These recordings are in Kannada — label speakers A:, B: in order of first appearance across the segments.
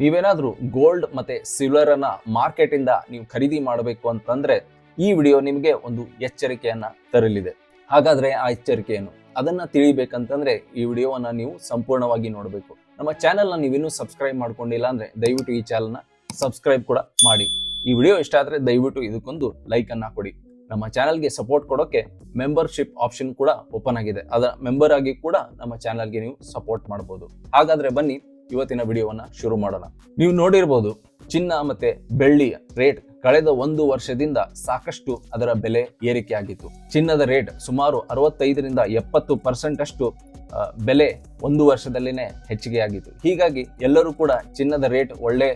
A: ನೀವೇನಾದ್ರೂ ಗೋಲ್ಡ್ ಮತ್ತು ಸಿಲ್ವರನ್ನು ಮಾರ್ಕೆಟಿಂದ ನೀವು ಖರೀದಿ ಮಾಡಬೇಕು ಅಂತಂದರೆ ಈ ವಿಡಿಯೋ ನಿಮಗೆ ಒಂದು ಎಚ್ಚರಿಕೆಯನ್ನು ತರಲಿದೆ. ಹಾಗಾದರೆ ಆ ಎಚ್ಚರಿಕೆಯನ್ನು ಅದನ್ನು ತಿಳಿಬೇಕಂತಂದ್ರೆ ಈ ವಿಡಿಯೋವನ್ನು ನೀವು ಸಂಪೂರ್ಣವಾಗಿ ನೋಡಬೇಕು. ನಮ್ಮ ಚಾನಲ್ನ ನೀವಿನ್ನೂ ಸಬ್ಸ್ಕ್ರೈಬ್ ಮಾಡ್ಕೊಂಡಿಲ್ಲ ಅಂದರೆ ದಯವಿಟ್ಟು ಈ ಚಾನಲ್ನ ಸಬ್ಸ್ಕ್ರೈಬ್ ಕೂಡ ಮಾಡಿ. ಈ ವಿಡಿಯೋ ಇಷ್ಟ ಆದರೆ ದಯವಿಟ್ಟು ಇದಕ್ಕೊಂದು ಲೈಕನ್ನು ಕೊಡಿ. ನಮ್ಮ ಚಾನಲ್ಗೆ ಸಪೋರ್ಟ್ ಕೊಡೋಕ್ಕೆ ಮೆಂಬರ್ಶಿಪ್ ಆಪ್ಷನ್ ಕೂಡ ಓಪನ್ ಆಗಿದೆ. ಅದರ ಮೆಂಬರ್ ಆಗಿ ಕೂಡ ನಮ್ಮ ಚಾನಲ್ಗೆ ನೀವು ಸಪೋರ್ಟ್ ಮಾಡ್ಬೋದು. ಹಾಗಾದರೆ ಬನ್ನಿ ಇವತ್ತಿನ ವಿಡಿಯೋವನ್ನ ಶುರು ಮಾಡೋಣ. ನೀವು ನೋಡಿರ್ಬೋದು, ಚಿನ್ನ ಮತ್ತೆ ಬೆಳ್ಳಿಯ ರೇಟ್ ಕಳೆದ ಒಂದು ವರ್ಷದಿಂದ ಸಾಕಷ್ಟು ಅದರ ಬೆಲೆ ಏರಿಕೆ ಆಗಿತ್ತು ಚಿನ್ನದ ರೇಟ್ ಸುಮಾರು ಅರವತ್ತೈದರಿಂದ ಎಪ್ಪತ್ತು ಪರ್ಸೆಂಟ್ ಅಷ್ಟು ಬೆಲೆ ಒಂದು ವರ್ಷದಲ್ಲಿನೇ ಹೆಚ್ಚಿಗೆ ಆಗಿತ್ತು ಹೀಗಾಗಿ ಎಲ್ಲರೂ ಕೂಡ ಚಿನ್ನದ ರೇಟ್ ಒಳ್ಳೆ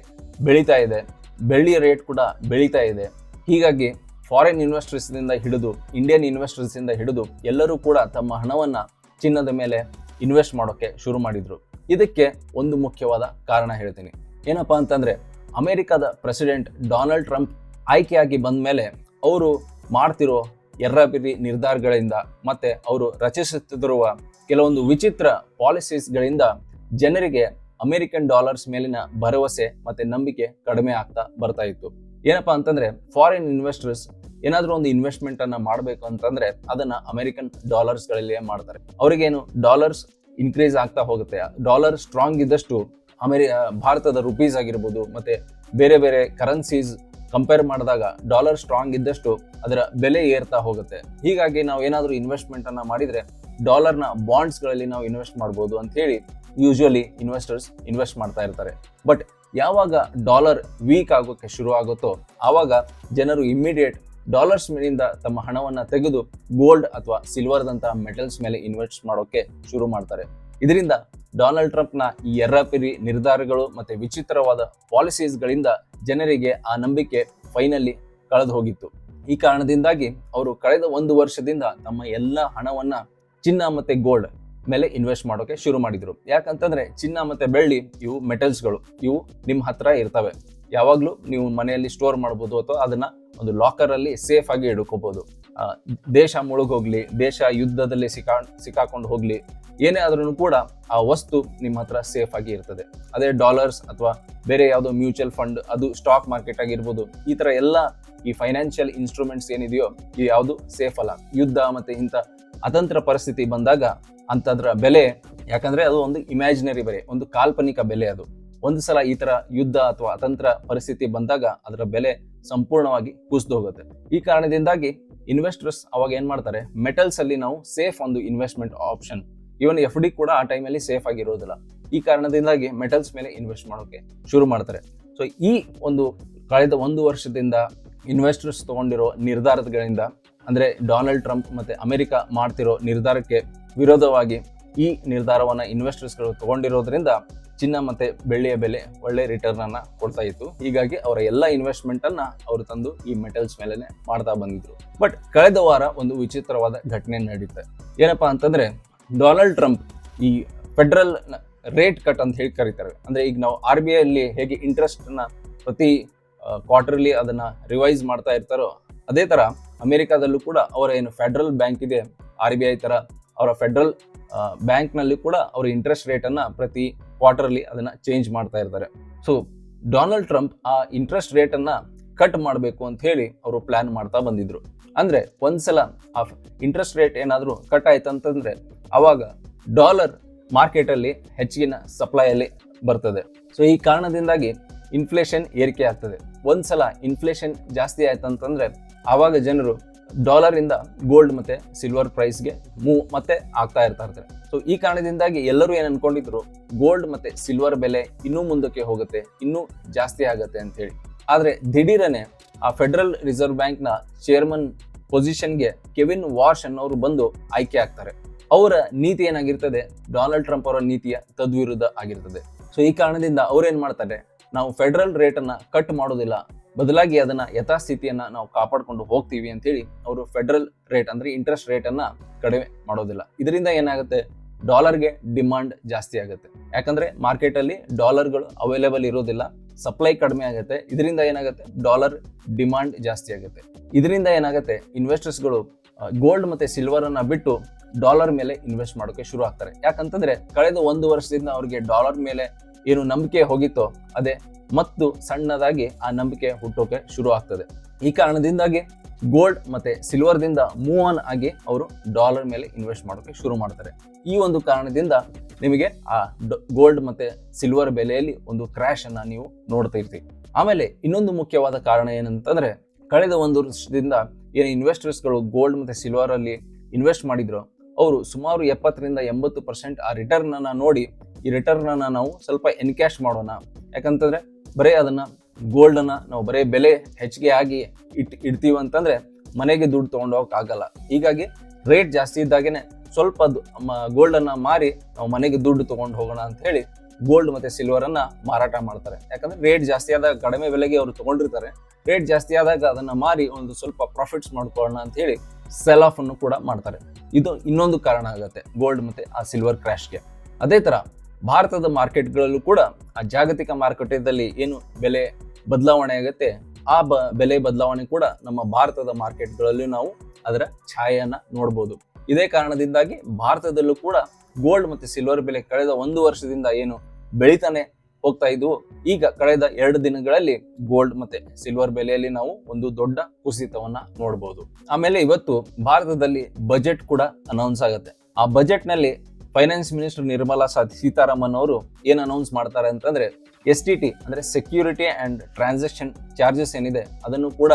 A: ಬೆಳೀತಾ ಇದೆ, ಬೆಳ್ಳಿಯ ರೇಟ್ ಕೂಡ ಬೆಳೀತಾ ಇದೆ. ಹೀಗಾಗಿ ಫಾರಿನ್ ಇನ್ವೆಸ್ಟರ್ಸ್ ಇಂದ ಹಿಡಿದು ಇಂಡಿಯನ್ ಇನ್ವೆಸ್ಟರ್ಸ್ ಇಂದ ಹಿಡಿದು ಎಲ್ಲರೂ ಕೂಡ ತಮ್ಮ ಹಣವನ್ನ ಚಿನ್ನದ ಮೇಲೆ ಇನ್ವೆಸ್ಟ್ ಮಾಡೋಕೆ ಶುರು ಮಾಡಿದ್ರು. ಇದಕ್ಕೆ ಒಂದು ಮುಖ್ಯವಾದ ಕಾರಣ ಹೇಳ್ತೀನಿ. ಏನಪ್ಪಾ ಅಂತಂದ್ರೆ, ಅಮೆರಿಕದ ಪ್ರೆಸಿಡೆಂಟ್ ಡೊನಾಲ್ಡ್ ಟ್ರಂಪ್ ಆಯ್ಕೆಯಾಗಿ ಬಂದ ಮೇಲೆ ಅವರು ಮಾಡ್ತಿರೋ ಎರ್ರಬಿರಿ ನಿರ್ಧಾರಗಳಿಂದ ಮತ್ತೆ ಅವರು ರಚಿಸುತ್ತಿರುವ ಕೆಲವೊಂದು ವಿಚಿತ್ರ ಪಾಲಿಸೀಸ್ಗಳಿಂದ ಜನರಿಗೆ ಅಮೆರಿಕನ್ ಡಾಲರ್ಸ್ ಮೇಲಿನ ಭರವಸೆ ಮತ್ತೆ ನಂಬಿಕೆ ಕಡಿಮೆ ಆಗ್ತಾ ಬರ್ತಾ ಇತ್ತು. ಏನಪ್ಪಾ ಅಂತಂದ್ರೆ ಫಾರಿನ್ ಇನ್ವೆಸ್ಟರ್ಸ್ ಏನಾದರೂ ಒಂದು ಇನ್ವೆಸ್ಟ್ಮೆಂಟ್ ಅನ್ನ ಮಾಡಬೇಕು ಅಂತಂದ್ರೆ ಅದನ್ನ ಅಮೆರಿಕನ್ ಡಾಲರ್ಸ್ ಗಳಲ್ಲಿಯೇ ಮಾಡ್ತಾರೆ. ಅವ್ರಿಗೇನು ಡಾಲರ್ಸ್ ಇನ್ಕ್ರೀಸ್ ಆಗ್ತಾ ಹೋಗುತ್ತೆ. ಡಾಲರ್ ಸ್ಟ್ರಾಂಗ್ ಇದ್ದಷ್ಟು ಅಮೆರಿ ಭಾರತದ ರುಪೀಸ್ ಆಗಿರ್ಬೋದು, ಮತ್ತೆ ಬೇರೆ ಬೇರೆ ಕರೆನ್ಸೀಸ್ ಕಂಪೇರ್ ಮಾಡಿದಾಗ ಡಾಲರ್ ಸ್ಟ್ರಾಂಗ್ ಇದ್ದಷ್ಟು ಅದರ ಬೆಲೆ ಏರ್ತಾ ಹೋಗುತ್ತೆ. ಹೀಗಾಗಿ ನಾವು ಏನಾದರೂ ಇನ್ವೆಸ್ಟ್ಮೆಂಟ್ ಮಾಡಿದರೆ ಮಾಡಿದ್ರೆ ಡಾಲರ್ನ ಬಾಂಡ್ಸ್ಗಳಲ್ಲಿ ನಾವು ಇನ್ವೆಸ್ಟ್ ಮಾಡ್ಬೋದು ಅಂತ ಹೇಳಿ ಯೂಶುವಲಿ ಇನ್ವೆಸ್ಟರ್ಸ್ ಇನ್ವೆಸ್ಟ್ ಮಾಡ್ತಾ ಇರ್ತಾರೆ. ಬಟ್ ಯಾವಾಗ ಡಾಲರ್ ವೀಕ್ ಆಗೋಕ್ಕೆ ಶುರು ಆಗುತ್ತೋ ಆವಾಗ ಜನರು ಇಮ್ಮಿಡಿಯೇಟ್ ಡಾಲರ್ಸ್ ಮೇಲಿಂದ ತಮ್ಮ ಹಣವನ್ನ ತೆಗೆದು ಗೋಲ್ಡ್ ಅಥವಾ ಸಿಲ್ವರ್ದಂತಹ ಮೆಟಲ್ಸ್ ಮೇಲೆ ಇನ್ವೆಸ್ಟ್ ಮಾಡೋಕೆ ಶುರು ಮಾಡ್ತಾರೆ. ಇದರಿಂದ ಡೊನಾಲ್ಡ್ ಟ್ರಂಪ್ನ ಈ ಎರ್ರಪಿರಿ ನಿರ್ಧಾರಗಳು ಮತ್ತೆ ವಿಚಿತ್ರವಾದ ಪಾಲಿಸೀಸ್ಗಳಿಂದ ಜನರಿಗೆ ಆ ನಂಬಿಕೆ ಫೈನಲಿ ಕಳೆದು ಹೋಗಿತ್ತು ಈ ಕಾರಣದಿಂದಾಗಿ ಅವರು ಕಳೆದ ಒಂದು ವರ್ಷದಿಂದ ತಮ್ಮ ಎಲ್ಲ ಹಣವನ್ನ ಚಿನ್ನ ಮತ್ತೆ ಗೋಲ್ಡ್ ಮೇಲೆ ಇನ್ವೆಸ್ಟ್ ಮಾಡೋಕೆ ಶುರು ಮಾಡಿದ್ರು. ಯಾಕಂತಂದ್ರೆ ಚಿನ್ನ ಮತ್ತೆ ಬೆಳ್ಳಿ ಇವು ಮೆಟಲ್ಸ್ಗಳು, ಇವು ನಿಮ್ಮ ಹತ್ರ ಇರ್ತವೆ. ಯಾವಾಗಲೂ ನೀವು ಮನೆಯಲ್ಲಿ ಸ್ಟೋರ್ ಮಾಡ್ಬೋದು ಅಥವಾ ಅದನ್ನ ಒಂದು ಲಾಕರ್ ಅಲ್ಲಿ ಸೇಫ್ ಆಗಿ ಹಿಡ್ಕೋಬಹುದು ದೇಶ ಮುಳುಗೋಗ್ಲಿ, ದೇಶ ಯುದ್ಧದಲ್ಲಿ ಸಿಕ್ಕಾ ಸಿಕ್ಕಾಕೊಂಡು ಹೋಗ್ಲಿ, ಏನೇ ಆದ್ರೂ ಕೂಡ ಆ ವಸ್ತು ನಿಮ್ಮ ಹತ್ರ ಸೇಫ್ ಆಗಿ ಇರ್ತದೆ. ಅದೇ ಡಾಲರ್ಸ್ ಅಥವಾ ಬೇರೆ ಯಾವುದೋ ಮ್ಯೂಚುವಲ್ ಫಂಡ್ ಅದು ಸ್ಟಾಕ್ ಮಾರ್ಕೆಟ್ ಆಗಿರ್ಬೋದು ಈ ತರ ಎಲ್ಲ ಈ ಫೈನಾನ್ಷಿಯಲ್ ಇನ್ಸ್ಟ್ರೂಮೆಂಟ್ಸ್ ಏನಿದೆಯೋ, ಈ ಯಾವುದು ಸೇಫ್ ಅಲ್ಲ. ಯುದ್ಧ ಮತ್ತೆ ಇಂಥ ಅತಂತ್ರ ಪರಿಸ್ಥಿತಿ ಬಂದಾಗ ಅಂತದ್ರ ಬೆಲೆ, ಯಾಕಂದ್ರೆ ಅದು ಒಂದು ಇಮ್ಯಾಜಿನರಿ ಬೆಲೆ, ಒಂದು ಕಾಲ್ಪನಿಕ ಬೆಲೆ ಅದು. ಒಂದು ಸಲ ಈ ತರ ಯುದ್ಧ ಅಥವಾ ಅತಂತ್ರ ಪರಿಸ್ಥಿತಿ ಬಂದಾಗ ಅದರ ಬೆಲೆ ಸಂಪೂರ್ಣವಾಗಿ ಕುಸಿದು ಹೋಗುತ್ತೆ. ಈ ಕಾರಣದಿಂದಾಗಿ ಇನ್ವೆಸ್ಟರ್ಸ್ ಅವಾಗ ಏನ್ ಮಾಡ್ತಾರೆ? ಮೆಟಲ್ಸ್ ಅಲ್ಲಿ ನಾವು ಸೇಫ್ ಒಂದು investment option even F D ಕೂಡ ಆ ಟೈಮಲ್ಲಿ ಸೇಫ್ ಆಗಿರೋದಿಲ್ಲ ಈ ಕಾರಣದಿಂದಾಗಿ ಮೆಟಲ್ಸ್ ಮೇಲೆ ಇನ್ವೆಸ್ಟ್ ಮಾಡೋಕೆ ಶುರು ಮಾಡ್ತಾರೆ. ಸೊ ಈ ಒಂದು ಕಳೆದ ಒಂದು ವರ್ಷದಿಂದ ಇನ್ವೆಸ್ಟರ್ಸ್ ತಗೊಂಡಿರೋ ನಿರ್ಧಾರಗಳಿಂದ, ಅಂದ್ರೆ ಡೊನಾಲ್ಡ್ ಟ್ರಂಪ್ ಮತ್ತೆ ಅಮೆರಿಕ ಮಾಡ್ತಿರೋ ನಿರ್ಧಾರಕ್ಕೆ ವಿರೋಧವಾಗಿ ಈ ನಿರ್ಧಾರವನ್ನ ಇನ್ವೆಸ್ಟರ್ಸ್ಗಳು ತಗೊಂಡಿರೋದ್ರಿಂದ ಚಿನ್ನ ಮತ್ತೆ ಬೆಳ್ಳಿಯ ಬೆಲೆ ಒಳ್ಳೆ ರಿಟರ್ನ್ ಅನ್ನ ಕೊಡ್ತಾ ಇತ್ತು. ಹೀಗಾಗಿ ಅವರ ಎಲ್ಲ ಇನ್ವೆಸ್ಟ್ಮೆಂಟ್ ಅನ್ನ ಅವರು ತಂದು ಈ ಮೆಟಲ್ಸ್ ಮೇಲೇ ಮಾಡ್ತಾ ಬಂದಿದ್ರು. ಬಟ್ ಕಳೆದ ವಾರ ಒಂದು ವಿಚಿತ್ರವಾದ ಘಟನೆ ನಡೀತೆ. ಏನಪ್ಪಾ ಅಂತಂದ್ರೆ ಡೊನಾಲ್ಡ್ ಟ್ರಂಪ್ ಈ ಫೆಡರಲ್ ರೇಟ್ ಕಟ್ ಅಂತ ಹೇಳಿ ಕರೀತಾರೆ. ಅಂದ್ರೆ ಈಗ ನಾವು ಆರ್ ಬಿ ಹೇಗೆ ಇಂಟ್ರೆಸ್ಟ್ನ ಪ್ರತಿ ಕ್ವಾರ್ಟರ್ಲಿ ಅದನ್ನ ರಿವೈಸ್ ಮಾಡ್ತಾ ಇರ್ತಾರೋ ಅದೇ ತರ ಅಮೆರಿಕಾದಲ್ಲೂ ಕೂಡ ಅವರ ಏನು ಫೆಡರಲ್ ಬ್ಯಾಂಕ್ ಇದೆ ಆರ್ ಬಿ ಐ ತರ ಅವರ ಫೆಡರಲ್ ಬ್ಯಾಂಕ್ನಲ್ಲಿ ಕೂಡ ಅವರ ಇಂಟ್ರೆಸ್ಟ್ ರೇಟ್ ಅನ್ನ ಪ್ರತಿ ಕ್ವಾರ್ಟರ್ಲಿ ಅದನ್ನು ಚೇಂಜ್ ಮಾಡ್ತಾ ಇರ್ತಾರೆ. ಸೊ ಡೊನಾಲ್ಡ್ ಟ್ರಂಪ್ ಆ ಇಂಟ್ರೆಸ್ಟ್ ರೇಟನ್ನು ಕಟ್ ಮಾಡಬೇಕು ಅಂತ ಹೇಳಿ ಅವರು ಪ್ಲ್ಯಾನ್ ಮಾಡ್ತಾ ಬಂದಿದ್ರು. ಅಂದ್ರೆ ಒಂದ್ಸಲ ಆ ಇಂಟ್ರೆಸ್ಟ್ ರೇಟ್ ಏನಾದರೂ ಕಟ್ ಆಯ್ತು ಅಂತಂದರೆ ಆವಾಗ ಡಾಲರ್ ಮಾರ್ಕೆಟಲ್ಲಿ ಹೆಚ್ಚಿನ ಸಪ್ಲೈಯಲ್ಲಿ ಬರ್ತದೆ. ಸೊ ಈ ಕಾರಣದಿಂದಾಗಿ ಇನ್ಫ್ಲೇಷನ್ ಏರಿಕೆ ಆಗ್ತದೆ. ಒಂದ್ಸಲ ಇನ್ಫ್ಲೇಷನ್ ಜಾಸ್ತಿ ಆಯ್ತು ಅಂತಂದರೆ ಆವಾಗ ಜನರು ಡಾಲರ್ ಇಂದ ಗೋಲ್ಡ್ ಮತ್ತೆ ಸಿಲ್ವರ್ ಪ್ರೈಸ್ಗೆ ಮೂವ್ ಮತ್ತೆ ಆಗ್ತಾ ಇರ್ತಾ ಇರ್ತಾರೆ ಸೊ ಈ ಕಾರಣದಿಂದಾಗಿ ಎಲ್ಲರೂ ಏನ್ ಅನ್ಕೊಂಡಿದ್ರು ಗೋಲ್ಡ್ ಮತ್ತೆ ಸಿಲ್ವರ್ ಬೆಲೆ ಇನ್ನೂ ಮುಂದಕ್ಕೆ ಹೋಗುತ್ತೆ, ಇನ್ನೂ ಜಾಸ್ತಿ ಆಗತ್ತೆ ಅಂತ ಹೇಳಿ. ಆದ್ರೆ ದಿಢೀರನೆ ಆ ಫೆಡರಲ್ ರಿಸರ್ವ್ ಬ್ಯಾಂಕ್ನ ಚೇರ್ಮನ್ ಪೊಸಿಷನ್ಗೆ ಕೆವಿನ್ ವಾಶ್ ಅನ್ನೋರು ಬಂದು ಆಯ್ಕೆ ಆಗ್ತಾರೆ. ಅವರ ನೀತಿ ಏನಾಗಿರ್ತದೆ ಡೊನಾಲ್ಡ್ ಟ್ರಂಪ್ ಅವರ ನೀತಿಯ ತದ್ವಿರುದ್ಧ ಆಗಿರ್ತದೆ. ಸೊ ಈ ಕಾರಣದಿಂದ ಅವ್ರೇನ್ ಮಾಡ್ತಾರೆ, ನಾವು ಫೆಡರಲ್ ರೇಟ್ ಅನ್ನ ಕಟ್ ಮಾಡೋದಿಲ್ಲ ಬದಲಾಗಿ ಅದನ್ನ ಯಥಾಸ್ಥಿತಿಯನ್ನ ನಾವು ಕಾಪಾಡ್ಕೊಂಡು ಹೋಗ್ತೀವಿ ಅಂತ ಹೇಳಿ ಅವರು ಫೆಡರಲ್ ರೇಟ್ ಅಂದ್ರೆ ಇಂಟ್ರೆಸ್ಟ್ ರೇಟ್ ಅನ್ನ ಕಡಿಮೆ ಮಾಡೋದಿಲ್ಲ. ಇದರಿಂದ ಏನಾಗುತ್ತೆ? ಡಾಲರ್ಗೆ ಡಿಮಾಂಡ್ ಜಾಸ್ತಿ ಆಗುತ್ತೆ. ಯಾಕಂದ್ರೆ ಮಾರ್ಕೆಟ್ ಅಲ್ಲಿ ಡಾಲರ್ಗಳು ಅವೈಲೇಬಲ್ ಇರೋದಿಲ್ಲ ಸಪ್ಲೈ ಕಡಿಮೆ ಆಗುತ್ತೆ, ಇದರಿಂದ ಏನಾಗುತ್ತೆ? ಡಾಲರ್ ಡಿಮಾಂಡ್ ಜಾಸ್ತಿ ಆಗುತ್ತೆ. ಇದರಿಂದ ಏನಾಗುತ್ತೆ? ಇನ್ವೆಸ್ಟರ್ಸ್ಗಳು ಗೋಲ್ಡ್ ಮತ್ತೆ ಸಿಲ್ವರ್ ಅನ್ನ ಬಿಟ್ಟು ಡಾಲರ್ ಮೇಲೆ ಇನ್ವೆಸ್ಟ್ ಮಾಡೋಕೆ ಶುರು ಆಗ್ತಾರೆ. ಯಾಕಂತಂದ್ರೆ, ಕಳೆದ ಒಂದು ವರ್ಷದಿಂದ ಅವ್ರಿಗೆ ಡಾಲರ್ ಮೇಲೆ ಏನು ನಂಬಿಕೆ ಹೋಗಿತ್ತೋ ಅದೇ ಮತ್ತು ಸಣ್ಣದಾಗಿ ಆ ನಂಬಿಕೆ ಹುಟ್ಟೋಕೆ ಶುರು ಆಗ್ತದೆ. ಈ ಕಾರಣದಿಂದಾಗಿ ಗೋಲ್ಡ್ ಮತ್ತೆ ಸಿಲ್ವರ್ ದಿಂದ ಮೂವ್ ಆನ್ ಆಗಿ ಅವರು ಡಾಲರ್ ಮೇಲೆ ಇನ್ವೆಸ್ಟ್ ಮಾಡೋಕೆ ಶುರು ಮಾಡ್ತಾರೆ. ಈ ಒಂದು ಕಾರಣದಿಂದ ನಿಮಗೆ ಆ ಗೋಲ್ಡ್ ಮತ್ತೆ ಸಿಲ್ವರ್ ಬೆಲೆಯಲ್ಲಿ ಒಂದು ಕ್ರ್ಯಾಶ್ ಅನ್ನ ನೀವು ನೋಡ್ತಾ ಇರ್ತೀವಿ ಆಮೇಲೆ ಇನ್ನೊಂದು ಮುಖ್ಯವಾದ ಕಾರಣ ಏನಂತಂದ್ರೆ ಕಳೆದ ಒಂದು ವರ್ಷದಿಂದ ಏನು ಇನ್ವೆಸ್ಟರ್ಸ್ಗಳು ಗೋಲ್ಡ್ ಮತ್ತೆ ಸಿಲ್ವರ್ ಅಲ್ಲಿ ಇನ್ವೆಸ್ಟ್ ಮಾಡಿದ್ರು, ಅವರು ಸುಮಾರು ಎಪ್ಪತ್ತರಿಂದ ಎಂಬತ್ತು ಪರ್ಸೆಂಟ್ ಆ ರಿಟರ್ನ್ ಅನ್ನ ನೋಡಿ ಈ ರಿಟರ್ನ್ ಅನ್ನ ನಾವು ಸ್ವಲ್ಪ ಎನ್ಕ್ಯಾಶ್ ಮಾಡೋಣ. ಯಾಕಂತಂದ್ರೆ ಬರೇ ಅದನ್ನ ಗೋಲ್ಡ್ ಅನ್ನ ನಾವು ಬರೀ ಬೆಲೆ ಹೆಚ್ಚಿಗೆ ಆಗಿ ಇಟ್, ಇಡ್ತೀವಿ ಅಂತಂದ್ರೆ ಮನೆಗೆ ದುಡ್ಡು ತಗೊಂಡೋಗಕ್ ಆಗಲ್ಲ. ಹೀಗಾಗಿ ರೇಟ್ ಜಾಸ್ತಿ ಇದ್ದಾಗೇನೆ ಸ್ವಲ್ಪ ಗೋಲ್ಡ್ ಅನ್ನ ಮಾರಿ ನಾವು ಮನೆಗೆ ದುಡ್ಡು ತಗೊಂಡು ಹೋಗೋಣ ಅಂತ ಹೇಳಿ ಗೋಲ್ಡ್ ಮತ್ತೆ ಸಿಲ್ವರನ್ನು ಮಾರಾಟ ಮಾಡ್ತಾರೆ. ಯಾಕಂದ್ರೆ ರೇಟ್ ಜಾಸ್ತಿ ಆದಾಗ ಕಡಿಮೆ ಬೆಲೆಗೆ ಅವರು ತಗೊಂಡಿರ್ತಾರೆ. ರೇಟ್ ಜಾಸ್ತಿ ಆದಾಗ ಅದನ್ನ ಮಾರಿ ಒಂದು ಸ್ವಲ್ಪ ಪ್ರಾಫಿಟ್ಸ್ ಮಾಡ್ಕೊಳ್ಳೋಣ ಅಂತ ಹೇಳಿ ಸೆಲ್ ಆಫ್ ಅನ್ನು ಕೂಡ ಮಾಡ್ತಾರೆ. ಇದು ಇನ್ನೊಂದು ಕಾರಣ ಆಗುತ್ತೆ ಗೋಲ್ಡ್ ಮತ್ತೆ ಆ ಸಿಲ್ವರ್ ಕ್ರ್ಯಾಶ್ಗೆ ಅದೇ ತರ ಭಾರತದ ಮಾರ್ಕೆಟ್ಗಳಲ್ಲೂ ಕೂಡ ಆ ಜಾಗತಿಕ ಮಾರುಕಟ್ಟೆಯಲ್ಲಿ ಏನು ಬೆಲೆ ಬದಲಾವಣೆ ಆಗುತ್ತೆ, ಆ ಬ, ಬೆಲೆ ಬದಲಾವಣೆ ಕೂಡ ನಮ್ಮ ಭಾರತದ ಮಾರ್ಕೆಟ್ಗಳಲ್ಲಿ ನಾವು ಅದರ ಛಾಯೆಯನ್ನು ನೋಡಬಹುದು ಇದೇ ಕಾರಣದಿಂದಾಗಿ ಭಾರತದಲ್ಲೂ ಕೂಡ ಗೋಲ್ಡ್ ಮತ್ತು ಸಿಲ್ವರ್ ಬೆಲೆ ಕಳೆದ ಒಂದು ವರ್ಷದಿಂದ ಏನು ಬೆಳೀತಾನೆ ಹೋಗ್ತಾ ಇದ್ವು. ಈಗ ಕಳೆದ ಎರಡು ದಿನಗಳಲ್ಲಿ ಗೋಲ್ಡ್ ಮತ್ತೆ ಸಿಲ್ವರ್ ಬೆಲೆಯಲ್ಲಿ ನಾವು ಒಂದು ದೊಡ್ಡ ಕುಸಿತವನ್ನ ನೋಡಬಹುದು ಆಮೇಲೆ ಇವತ್ತು ಭಾರತದಲ್ಲಿ ಬಜೆಟ್ ಕೂಡ ಅನೌನ್ಸ್ ಆಗುತ್ತೆ. ಆ ಬಜೆಟ್ನಲ್ಲಿ ಫೈನಾನ್ಸ್ ಮಿನಿಸ್ಟರ್ ನಿರ್ಮಲಾ ಸೀತಾರಾಮನ್ ಅವರು ಏನು ಅನೌನ್ಸ್ ಮಾಡ್ತಾರೆ ಅಂತಂದ್ರೆ ಎಸ್ ಟಿ ಟಿ, ಅಂದ್ರೆ ಸೆಕ್ಯೂರಿಟಿ ಅಂಡ್ ಟ್ರಾನ್ಸಾಕ್ಷನ್ ಚಾರ್ಜಸ್ ಏನಿದೆ, ಅದನ್ನು ಕೂಡ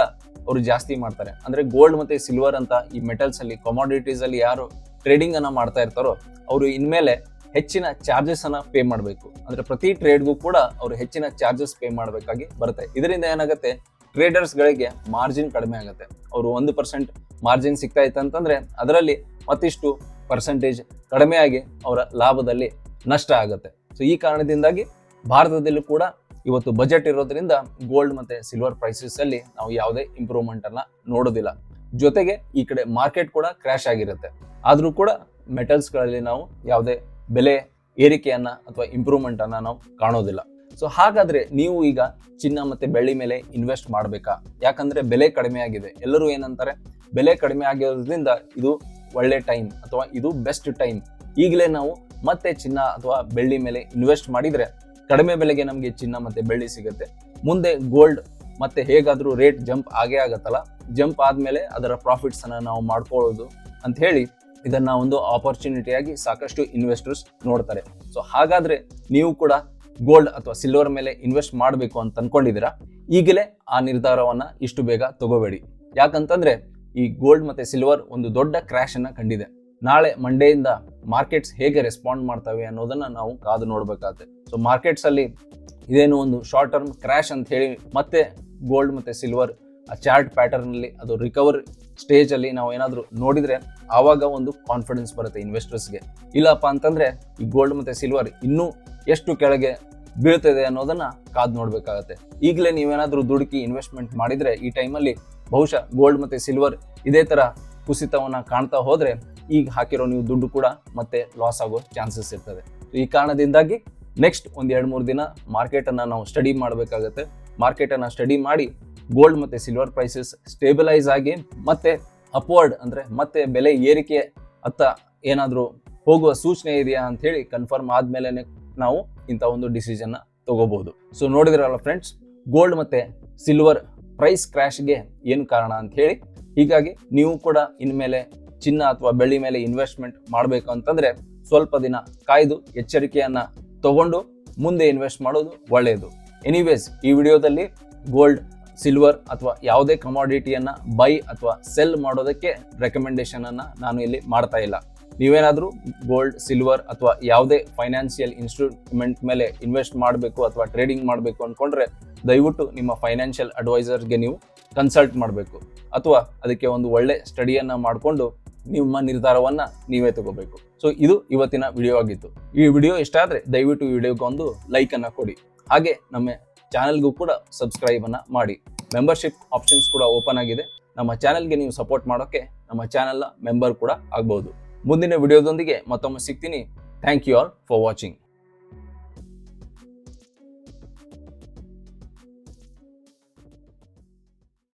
A: ಅವರು ಜಾಸ್ತಿ ಮಾಡ್ತಾರೆ. ಅಂದ್ರೆ ಗೋಲ್ಡ್ ಮತ್ತೆ ಸಿಲ್ವರ್ ಅಂತ ಈ ಮೆಟಲ್ಸ್ ಅಲ್ಲಿ ಕಮಾಡಿಟೀಸ್ ಅಲ್ಲಿ ಯಾರು ಟ್ರೇಡಿಂಗ್ ಅನ್ನ ಮಾಡ್ತಾ ಇರ್ತಾರೋ, ಅವರು ಇನ್ಮೇಲೆ ಹೆಚ್ಚಿನ ಚಾರ್ಜಸ್ ಅನ್ನ ಪೇ ಮಾಡಬೇಕು. ಅಂದ್ರೆ ಪ್ರತಿ ಟ್ರೇಡ್ಗೂ ಕೂಡ ಅವರು ಹೆಚ್ಚಿನ ಚಾರ್ಜಸ್ ಪೇ ಮಾಡಬೇಕಾಗಿ ಬರುತ್ತೆ. ಇದರಿಂದ ಏನಾಗುತ್ತೆ ಟ್ರೇಡರ್ಸ್ ಗಳಿಗೆ ಮಾರ್ಜಿನ್ ಕಡಿಮೆ ಆಗುತ್ತೆ. ಅವರು ಒಂದು ಪರ್ಸೆಂಟ್ ಮಾರ್ಜಿನ್ ಸಿಗ್ತಾ ಇತ್ತು ಅಂತಂದ್ರೆ, ಅದರಲ್ಲಿ ಮತ್ತಿಷ್ಟು ಪರ್ಸೆಂಟೇಜ್ ಕಡಿಮೆಯಾಗಿ ಅವರ ಲಾಭದಲ್ಲಿ ನಷ್ಟ ಆಗುತ್ತೆ. ಸೊ ಈ ಕಾರಣದಿಂದಾಗಿ ಭಾರತದಲ್ಲೂ ಕೂಡ ಇವತ್ತು ಬಜೆಟ್ ಇರೋದ್ರಿಂದ ಗೋಲ್ಡ್ ಮತ್ತೆ ಸಿಲ್ವರ್ ಪ್ರೈಸಸ್ ಅಲ್ಲಿ ನಾವು ಯಾವುದೇ ಇಂಪ್ರೂವ್ಮೆಂಟ್ ಅನ್ನ ನೋಡೋದಿಲ್ಲ. ಜೊತೆಗೆ ಈ ಕಡೆ ಮಾರ್ಕೆಟ್ ಕೂಡ ಕ್ರ್ಯಾಶ್ ಆಗಿರುತ್ತೆ. ಆದರೂ ಕೂಡ ಮೆಟಲ್ಸ್ಗಳಲ್ಲಿ ನಾವು ಯಾವುದೇ ಬೆಲೆ ಏರಿಕೆಯನ್ನ ಅಥವಾ ಇಂಪ್ರೂವ್ಮೆಂಟ್ ಅನ್ನ ನಾವು ಕಾಣೋದಿಲ್ಲ. ಸೊ ಹಾಗಾದ್ರೆ ನೀವು ಈಗ ಚಿನ್ನ ಮತ್ತೆ ಬೆಳ್ಳಿ ಮೇಲೆ ಇನ್ವೆಸ್ಟ್ ಮಾಡಬೇಕಾ? ಯಾಕಂದ್ರೆ ಬೆಲೆ ಕಡಿಮೆ ಆಗಿದೆ. ಎಲ್ಲರೂ ಏನಂತಾರೆ? ಬೆಲೆ ಕಡಿಮೆ ಆಗಿರೋದ್ರಿಂದ ಇದು ಒಳ್ಳೆ ಟೈಮ್ ಅಥವಾ ಇದು ಬೆಸ್ಟ್ ಟೈಮ್ ಈಗಲೇ ನಾವು ಮತ್ತೆ ಚಿನ್ನ ಅಥವಾ ಬೆಳ್ಳಿ ಮೇಲೆ ಇನ್ವೆಸ್ಟ್ ಮಾಡಿದರೆ ಕಡಿಮೆ ಬೆಲೆಗೆ ನಮಗೆ ಚಿನ್ನ ಮತ್ತು ಬೆಳ್ಳಿ ಸಿಗುತ್ತೆ. ಮುಂದೆ ಗೋಲ್ಡ್ ಮತ್ತೆ ಹೇಗಾದರೂ ರೇಟ್ ಜಂಪ್ ಆಗೇ ಆಗತ್ತಲ್ಲ? ಜಂಪ್ ಆದಮೇಲೆ ಅದರ ಪ್ರಾಫಿಟ್ಸನ್ನು ನಾವು ಮಾಡ್ಕೊಳ್ಳೋದು ಅಂತ ಹೇಳಿ ಇದನ್ನು ಒಂದು ಆಪರ್ಚುನಿಟಿಯಾಗಿ ಸಾಕಷ್ಟು ಇನ್ವೆಸ್ಟರ್ಸ್ ನೋಡ್ತಾರೆ. ಸೊ ಹಾಗಾದರೆ ನೀವು ಕೂಡ ಗೋಲ್ಡ್ ಅಥವಾ ಸಿಲ್ವರ್ ಮೇಲೆ ಇನ್ವೆಸ್ಟ್ ಮಾಡಬೇಕು ಅಂತ ಅಂದ್ಕೊಂಡಿದ್ದೀರಾ ಈಗಲೇ ಆ ನಿರ್ಧಾರವನ್ನು ಇಷ್ಟು ಬೇಗ ತಗೋಬೇಡಿ. ಯಾಕಂತಂದ್ರೆ ಈ ಗೋಲ್ಡ್ ಮತ್ತೆ ಸಿಲ್ವರ್ ಒಂದು ದೊಡ್ಡ ಕ್ರ್ಯಾಶನ್ನು ಕಂಡಿದೆ. ನಾಳೆ ಮಂಡೆಯಿಂದ ಮಾರ್ಕೆಟ್ಸ್ ಹೇಗೆ ರೆಸ್ಪಾಂಡ್ ಮಾಡ್ತವೆ ಅನ್ನೋದನ್ನ ನಾವು ಕಾದು ನೋಡಬೇಕಾಗುತ್ತೆ ಸೊ ಮಾರ್ಕೆಟ್ಸ್ ಅಲ್ಲಿ ಇದೇನು ಒಂದು ಶಾರ್ಟ್ ಟರ್ಮ್ ಕ್ರ್ಯಾಶ್ ಅಂತ ಹೇಳಿ ಮತ್ತೆ ಗೋಲ್ಡ್ ಮತ್ತೆ ಸಿಲ್ವರ್ ಆ ಚಾರ್ಟ್ ಪ್ಯಾಟರ್ನ್ ಅಲ್ಲಿ ಅದು ರಿಕವರ್ ಸ್ಟೇಜ್ ಅಲ್ಲಿ ನಾವು ಏನಾದರೂ ನೋಡಿದ್ರೆ ಆವಾಗ ಒಂದು ಕಾನ್ಫಿಡೆನ್ಸ್ ಬರುತ್ತೆ ಇನ್ವೆಸ್ಟರ್ಸ್ಗೆ ಇಲ್ಲಪ್ಪ ಅಂತಂದ್ರೆ ಈ ಗೋಲ್ಡ್ ಮತ್ತೆ ಸಿಲ್ವರ್ ಇನ್ನೂ ಎಷ್ಟು ಕೆಳಗೆ ಬೀಳ್ತದೆ ಅನ್ನೋದನ್ನ ಕಾದು ನೋಡ್ಬೇಕಾಗತ್ತೆ. ಈಗಲೇ ನೀವೇನಾದರೂ ದುಡುಕಿ ಇನ್ವೆಸ್ಟ್ಮೆಂಟ್ ಮಾಡಿದ್ರೆ ಈ ಟೈಮಲ್ಲಿ ಬಹುಶಃ ಗೋಲ್ಡ್ ಮತ್ತು ಸಿಲ್ವರ್ ಇದೇ ಥರ ಕುಸಿತವನ್ನು ಕಾಣ್ತಾ ಹೋದರೆ ಈಗ ಹಾಕಿರೋ ನೀವು ದುಡ್ಡು ಕೂಡ ಮತ್ತೆ ಲಾಸ್ ಆಗೋ ಚಾನ್ಸಸ್ ಇರ್ತದೆ. ಈ ಕಾರಣದಿಂದಾಗಿ ನೆಕ್ಸ್ಟ್ ಒಂದು ಎರಡು ಮೂರು ದಿನ ಮಾರ್ಕೆಟನ್ನು ನಾವು ಸ್ಟಡಿ ಮಾಡಬೇಕಾಗತ್ತೆ. ಮಾರ್ಕೆಟನ್ನು ಸ್ಟಡಿ ಮಾಡಿ ಗೋಲ್ಡ್ ಮತ್ತು ಸಿಲ್ವರ್ ಪ್ರೈಸಸ್ ಸ್ಟೇಬಿಲೈಸ್ ಆಗಿ ಮತ್ತೆ ಅಪ್ವರ್ಡ್ ಅಂದರೆ ಮತ್ತೆ ಬೆಲೆ ಏರಿಕೆ ಅತ್ತ ಏನಾದರೂ ಹೋಗುವ ಸೂಚನೆ ಇದೆಯಾ ಅಂತ ಹೇಳಿ ಕನ್ಫರ್ಮ್ ಆದಮೇಲೆ ನಾವು ಇಂಥ ಒಂದು ಡಿಸಿಷನ್ನ ತಗೋಬಹುದು ಸೊ ನೋಡಿದ್ರಲ್ಲ ಫ್ರೆಂಡ್ಸ್ ಗೋಲ್ಡ್ ಮತ್ತು ಸಿಲ್ವರ್ ಪ್ರೈಸ್ ಕ್ರ್ಯಾಶ್ಗೆ ಏನು ಕಾರಣ ಅಂತ ಹೇಳಿ, ಹೀಗಾಗಿ ನೀವು ಕೂಡ ಇನ್ಮೇಲೆ ಚಿನ್ನ ಅಥವಾ ಬೆಳ್ಳಿ ಮೇಲೆ ಇನ್ವೆಸ್ಟ್ಮೆಂಟ್ ಮಾಡಬೇಕು ಅಂತಂದ್ರೆ ಸ್ವಲ್ಪ ದಿನ ಕಾಯ್ದು ಎಚ್ಚರಿಕೆಯನ್ನ ತಗೊಂಡು ಮುಂದೆ ಇನ್ವೆಸ್ಟ್ ಮಾಡೋದು ಒಳ್ಳೆಯದು ಎನಿವೇಸ್ ಈ ವಿಡಿಯೋದಲ್ಲಿ ಗೋಲ್ಡ್ ಸಿಲ್ವರ್ ಅಥವಾ ಯಾವುದೇ ಕಮಾಡಿಟಿಯನ್ನ ಬೈ ಅಥವಾ ಸೆಲ್ ಮಾಡೋದಕ್ಕೆ ರೆಕಮೆಂಡೇಶನ್ ಅನ್ನ ನಾನು ಇಲ್ಲಿ ಮಾಡ್ತಾ ಇಲ್ಲ. ನೀವೇನಾದರೂ ಗೋಲ್ಡ್ ಸಿಲ್ವರ್ ಅಥವಾ ಯಾವುದೇ ಫೈನಾನ್ಷಿಯಲ್ ಇನ್ಸ್ಟ್ರೂಮೆಂಟ್ ಮೇಲೆ ಇನ್ವೆಸ್ಟ್ ಮಾಡಬೇಕು ಅಥವಾ ಟ್ರೇಡಿಂಗ್ ಮಾಡಬೇಕು ಅಂದ್ಕೊಂಡ್ರೆ ದಯವಿಟ್ಟು ನಿಮ್ಮ ಫೈನಾನ್ಷಿಯಲ್ ಅಡ್ವೈಸರ್ಗೆ ನೀವು ಕನ್ಸಲ್ಟ್ ಮಾಡಬೇಕು. ಅಥವಾ ಅದಕ್ಕೆ ಒಂದು ಒಳ್ಳೆ ಸ್ಟಡಿಯನ್ನು ಮಾಡಿಕೊಂಡು ನಿಮ್ಮ ನಿರ್ಧಾರವನ್ನು ನೀವೇ ತಗೋಬೇಕು. ಸೊ ಇದು ಇವತ್ತಿನ ವಿಡಿಯೋ ಆಗಿತ್ತು. ಈ ವಿಡಿಯೋ ಇಷ್ಟ ಆದರೆ ದಯವಿಟ್ಟು ಈ ವಿಡಿಯೋಗೆ ಒಂದು ಲೈಕನ್ನು ಕೊಡಿ. ಹಾಗೆ ನಮ್ಮ ಚಾನಲ್ಗೂ ಕೂಡ ಸಬ್ಸ್ಕ್ರೈಬನ್ನು ಮಾಡಿ. ಮೆಂಬರ್ಶಿಪ್ ಆಪ್ಷನ್ಸ್ ಕೂಡ ಓಪನ್ ಆಗಿದೆ. ನಮ್ಮ ಚಾನಲ್ಗೆ ನೀವು ಸಪೋರ್ಟ್ ಮಾಡೋಕ್ಕೆ ನಮ್ಮ ಚಾನೆಲ್ನ ಮೆಂಬರ್ ಕೂಡ ಆಗ್ಬೋದು. ಮುಂದಿನ ವಿಡಿಯೋದೊಂದಿಗೆ ಮತ್ತೊಮ್ಮೆ ಸಿಗ್ತೀನಿ. Thank you all for watching